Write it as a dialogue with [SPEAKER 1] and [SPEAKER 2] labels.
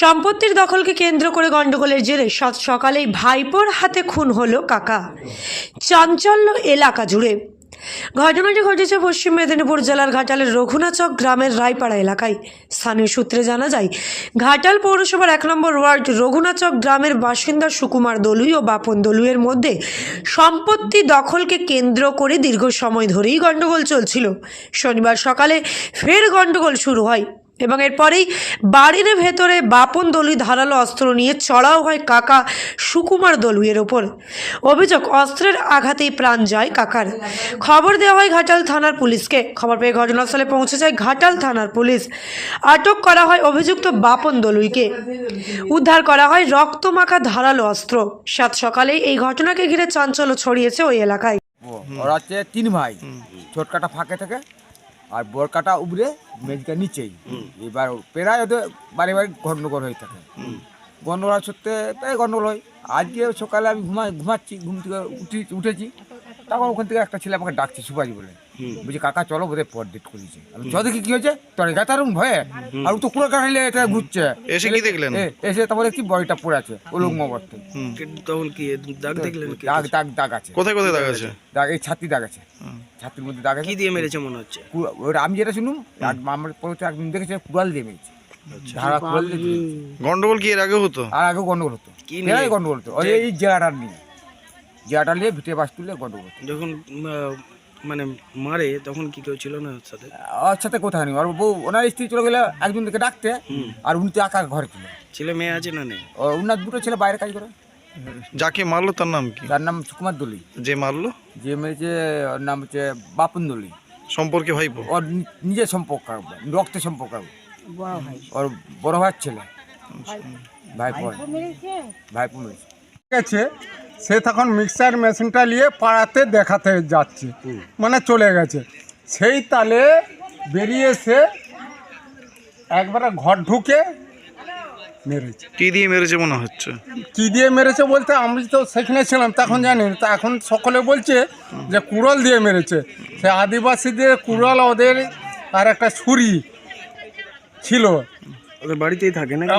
[SPEAKER 1] সম্পত্তির দখলকে কেন্দ্র করে গণ্ডগোলের জেরে সৎ সকালেই ভাইপোর হাতে খুন হলো কাকা। চাঞ্চল্য এলাকা জুড়ে। ঘটনাটি ঘটেছে পশ্চিম মেদিনীপুর জেলার ঘাটালের রঘুনাচক গ্রামের রায়পাড়া এলাকায়। স্থানীয় সূত্রে জানা যায়, ঘাটাল পৌরসভার এক নম্বর ওয়ার্ড রঘুনাচক গ্রামের বাসিন্দা সুকুমার দলুই ও বাপন দলুইয়ের মধ্যে সম্পত্তি দখলকে কেন্দ্র করে দীর্ঘ সময় ধরেই গণ্ডগোল চলছিল। শনিবার সকালে ফের গণ্ডগোল শুরু হয়। এবং এরপরেই বাড়ির ভেতরে বাপন দলুই ধারালো অস্ত্র নিয়ে চড়াও হয় কাকা সুকুমার দলুইয়ের ওপর। অভিযোগ অস্ত্রের আঘাতেই প্রাণ যায় কাকার। খবর দেওয়া হয় ঘাটাল থানার পুলিশকে। খবর পেয়ে ঘটনাস্থলে পৌঁছে যায় ঘাটাল থানার পুলিশ। আটক করা হয় অভিযুক্ত বাপন দলুইকে। উদ্ধার করা হয় রক্তমাখা ধারালো অস্ত্র। সাত সকালে এই ঘটনাকে ঘিরে চাঞ্চল্য ছড়িয়েছে ওই এলাকায়।
[SPEAKER 2] ওরা হচ্ছে তিন ভাই। ছোটকাটা ফাঁকে থাকে আর বরকাটা উপরে মেজকা নিচেই। এবার প্রায় ওদের বাড়ি বাড়ি গন্ডগোল হয়ে থাকে। গন্ডগোল হওয়ার সত্ত্বে প্রায় গণ্ডগোল হয়। আজকে সকালে আমি ঘুমা ঘুমাচ্ছি ঘুম থেকে উঠি উঠেছি। তখন ওখান থেকে একটা ছেলে আমাকে ডাকছে সুপারি বলে। বলছি কাকা চলো বোধহয় পর ডেট করেছে আমি চ দেখি কি হয়েছে? তোর গাতারুন ভয়ে আর তো কুড়ো কাটাইলে এটা ঘুরছে।
[SPEAKER 3] এসে কি দেখলেন?
[SPEAKER 2] এসে তারপরে কি বডিটা পড়ে আছে উলঙ্গ অবস্থায়
[SPEAKER 4] তখন কি দাগ দেখলেন কি?
[SPEAKER 2] দাগ দাগ দাগ আছে।
[SPEAKER 3] কোথায় কোথায় দেখা আছে?
[SPEAKER 2] দাগ এই ছাতি দাগ আছে। ছাতির মধ্যে দাগ আছে।
[SPEAKER 4] কি দিয়ে মেরেছে মনে হচ্ছে?
[SPEAKER 2] আমি যেটা শুনুন আমার পরিচয় একদিন দেখেছে কুড়াল দিয়ে মেরেছে। ধারা কুড়াল দিয়ে
[SPEAKER 3] গন্ডগোল কি এর আগে হতো?
[SPEAKER 2] আর আগে গন্ডগোল হতো।
[SPEAKER 4] কি?
[SPEAKER 2] গন্ডগোল হতো। ওই এই জেলাটার নিয়ে। জেলাটা নিয়ে ভিটে বাস তুলে গন্ডগোল
[SPEAKER 4] যখন আহ, মানে মারে তখন কি কেউ ছিল না ওর সাথে?
[SPEAKER 2] ওর সাথে কোথায় নেই? আর বউ ওনার স্ত্রী চলে গেলে একজন থেকে ডাকতে আর উনি তো একা ঘরে ছিল।
[SPEAKER 4] ছেলে মেয়ে আছে না নেই?
[SPEAKER 2] ও, উনার দুটো ছেলে বাইরে কাজ করে।
[SPEAKER 3] যাকে মারলো তার নাম কি?
[SPEAKER 2] তার নাম সুকুমার দলি।
[SPEAKER 3] যে মারলো?
[SPEAKER 2] যে মেরেছে ওর নাম হচ্ছে বাপন দলি।
[SPEAKER 3] সম্পর্কে ভাই
[SPEAKER 2] ওর নিজের সম্পর্ক রক্তের সম্পর্ক ওর বড় ভাইয়ের ছেলে। ভাইপো। ভাইপো মেরেছে?
[SPEAKER 5] সে তখন মিক্সার মেশিনটা নিয়ে পাড়াতে দেখাতে যাচ্ছে। মানে চলে গেছে। সেই তালে বেরিয়ে এসে একবারে ঘর ঢুকে মেরেছে।
[SPEAKER 3] কি দিয়ে মেরেছে মনে হচ্ছে?
[SPEAKER 5] কি দিয়ে মেরেছে বলতে আমি তো সেখানে ছিলাম তখন জানি না। তা এখন সকলে বলছে যে কুড়াল দিয়ে মেরেছে। সে আদিবাসীদের কুড়াল ওদের আর একটা ছুরি ছিল।
[SPEAKER 4] ওদের বাড়িতেই থাকে নাকি?